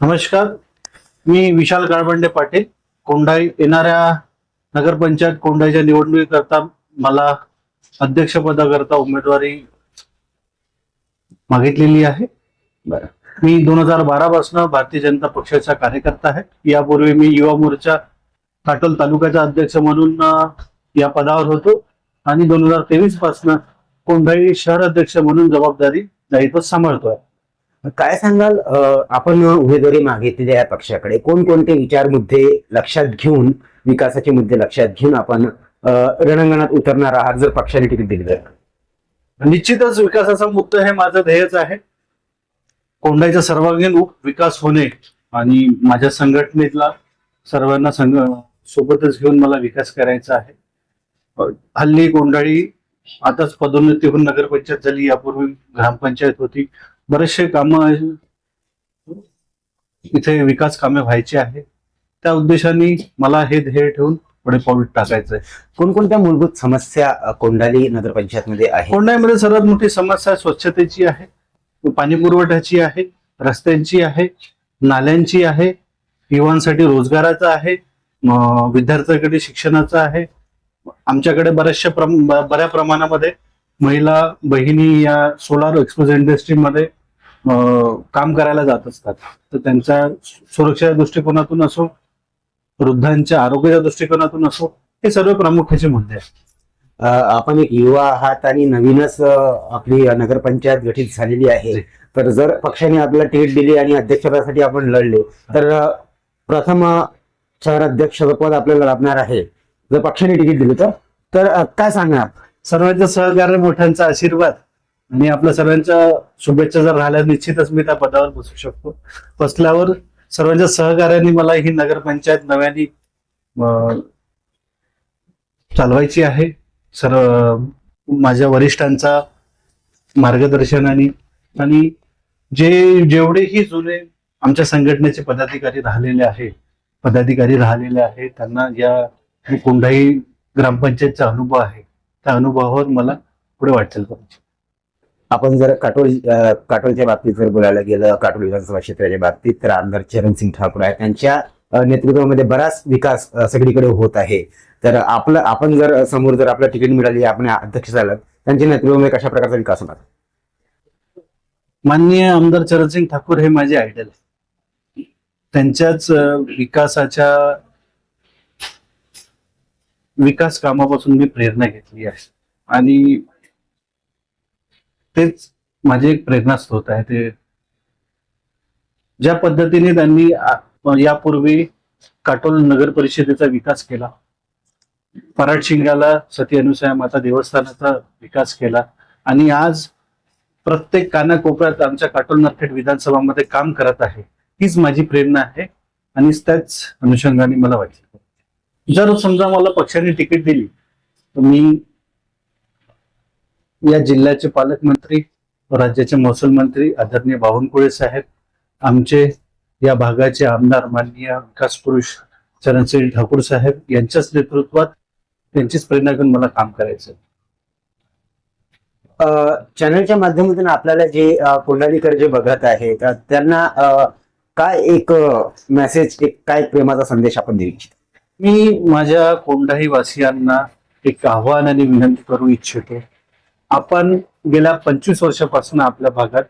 नमस्कार मी विशाल काळबंडे पाटील. कोंढाई येणाऱ्या नगरपंचायत कोंढाईच्या निवडणुकीकरता मला अध्यक्षपदाकरता उमेदवारी मागितलेली आहे. बरं. मी दोन हजार बारा पासून भारतीय जनता पक्षाचा कार्यकर्ता आहे. यापूर्वी मी युवा मोर्चा काटोल तालुक्याचा अध्यक्ष म्हणून या पदावर होतो. आणि दोन हजार तेवीसपासून कोंढाई शहर अध्यक्ष म्हणून जबाबदारी दायित्व सांभाळतोय. काय सांगाल? आपण उमेदवारी मागितलेली आहे पक्षाकडे. कोणकोणते विचार मुद्दे लक्षात घेऊन विकासाचे मुद्दे लक्षात घेऊन आपण रणांगणात उतरणार आहात जर पक्षाने तिकीट दिली तर? निश्चितच विकासाचा मुद्दा हे माझं ध्येयच आहे. कोंढाईचा सर्वांगीण विकास होणे आणि माझ्या संघटनेतला सर्वांना संघ सोबतच घेऊन मला विकास करायचा आहे. हल्ली कोंढाळी आताच पदोन्नती होऊन नगरपंचायत झाली. यापूर्वी ग्रामपंचायत होती. बरेचसे कामं इथे विकास कामे व्हायची आहे त्या उद्देशाने मला हे ध्येय ठेवून पुढे पाऊल टाकायचं आहे. कोणकोणत्या मूलभूत समस्या अं, कोंढाली नगरपंचायत मध्ये आहे कोंढाईमध्ये सर्वात मोठी समस्या स्वच्छतेची आहे पाणी पुरवठ्याची आहे रस्त्यांची आहे नाल्यांची आहे युवांसाठी रोजगाराचा आहे विद्यार्थ्यांकडे शिक्षणाचा आहे. आमच्याकडे बऱ्याचशा प्रम- बऱ्या प्रमाणामध्ये महिला बहिणी या सोलार एक्सपोज इंडस्ट्रीमध्ये काम करायला जात असतात. तर त्यांच्या सुरक्षेच्या दृष्टिकोनातून असो वृद्धांच्या आरोग्याच्या दृष्टिकोनातून असो हे सर्व प्रामुख्याचे मुद्दे आहेत. आपण एक युवा आहात आणि नवीनच आपली नगरपंचायत गठीत झालेली आहे. तर जर पक्षाने आपल्याला तिकीट दिली आणि अध्यक्षपदासाठी आपण लढले तर प्रथम अं, शहर अध्यक्ष पद आपल्याला लाभणार आहे. जर पक्षाने तिकीट दिलं तर काय सांगणार? सर्वांचं सहकार्य मोठ्यांचा आशीर्वाद. आणि आपल्या सर्वांच्या शुभेच्छा जर राहिल्या निश्चितच मी त्या पदावर बसू शकतो. बसल्यावर सर्वांच्या सहकार्याने मला ही नगरपंचायत नव्याने चालवायची आहे. सर्व माझ्या वरिष्ठांचा मार्गदर्शनाने आणि जे जेवढेही जुने आमच्या संघटनेचे पदाधिकारी राहिलेले आहे पदाधिकारी राहिलेले आहेत त्यांना या कोंढाई ग्रामपंचायतचा अनुभव आहे. त्या अनुभवावर मला पुढे वाटचाल करायची. आपण जर काटोल काटोलच्या बाबतीत जर बोलायला गेलं काटोल विधानसभा क्षेत्राच्या बाबतीत तर आमदार चरणसिंग ठाकूर आहे त्यांच्या नेतृत्वामध्ये बराच विकास सगळीकडे होत आहे. तर आपलं आपण जर समोर जर आपलं तिकीट मिळाली आपण अध्यक्ष झालं त्यांच्या नेतृत्वामध्ये कशा प्रकारचा विकास होणार? माननीय आमदार चरणसिंग ठाकूर हे माझे आयडल आहे त्यांच्याच विकासाच्या विकास कामापासून मी प्रेरणा घेतली आहे. आणि तेच माझे एक प्रेरणास्त्रोत आहे. ते ज्या पद्धतीने त्यांनी यापूर्वी काटोल नगर परिषदेचा विकास केला पराडशिंगाला सती अनुसया माता देवस्थानाचा विकास केला आणि आज प्रत्येक कानाकोपऱ्यात आमच्या काटोल नरखेड विधानसभामध्ये काम करत आहे हीच माझी प्रेरणा आहे आणि त्याच अनुषंगाने मला वाटलं. जर समजा मला पक्षाने तिकीट दिली तर मी या जिल्ह्याचे पालकमंत्री राज्याचे महसूल मंत्री आदरणीय बावनकुळे साहेब आमचे या भागाचे आमदार माननीय विकास पुरुष चरणसिंग ठाकूर साहेब यांच्याच नेतृत्वात त्यांचीच प्रेरणा घेऊन मला काम करायचं चॅनलच्या माध्यमातून आपल्याला जे अ, कोंडालीकर जे बघत आहे तर त्यांना काय एक मेसेज एक काय प्रेमाचा संदेश आपण देऊ इच्छितो? मी माझ्या कोंढाही वासियांना एक आव्हान आणि विनंती करू इच्छितो आपण गेल्या पंचवीस वर्षापासून आपल्या भागात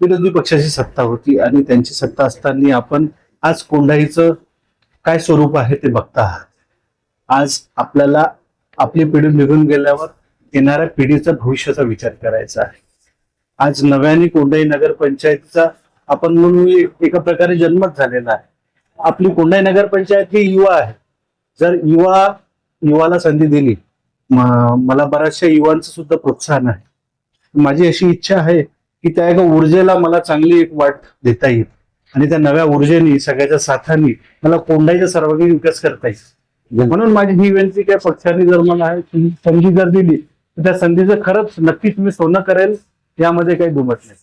विरोधी पक्षाची सत्ता होती आणि त्यांची सत्ता असताना आपण आज कोंढाईचं काय स्वरूप आहे ते बघता आहात. आज आपल्याला आपली पिढी निघून गेल्यावर येणाऱ्या पिढीचा भविष्याचा विचार करायचा आहे. आज नव्याने कोंढाई नगर पंचायतीचा आपण म्हणून एका प्रकारे जन्मच झालेला आहे. आपली कोंढाई नगर पंचायत ही युवा आहे. जर युवा युवाला संधी दिली मला बऱ्याचशा युवांचं सुद्धा प्रोत्साहन आहे. माझी अशी इच्छा आहे की त्या एका ऊर्जेला मला चांगली एक वाट देता येईल. आणि त्या नव्या ऊर्जेने सगळ्याच्या साथाने मला कोंढाईचा सर्वांगीण विकास करता येईल. म्हणून माझी ही विनंती काय पक्षाने जर मला संधी जर दिली तर त्या संधीचं खरंच नक्कीच मी सोनं करेल यामध्ये काही दुमत नाही.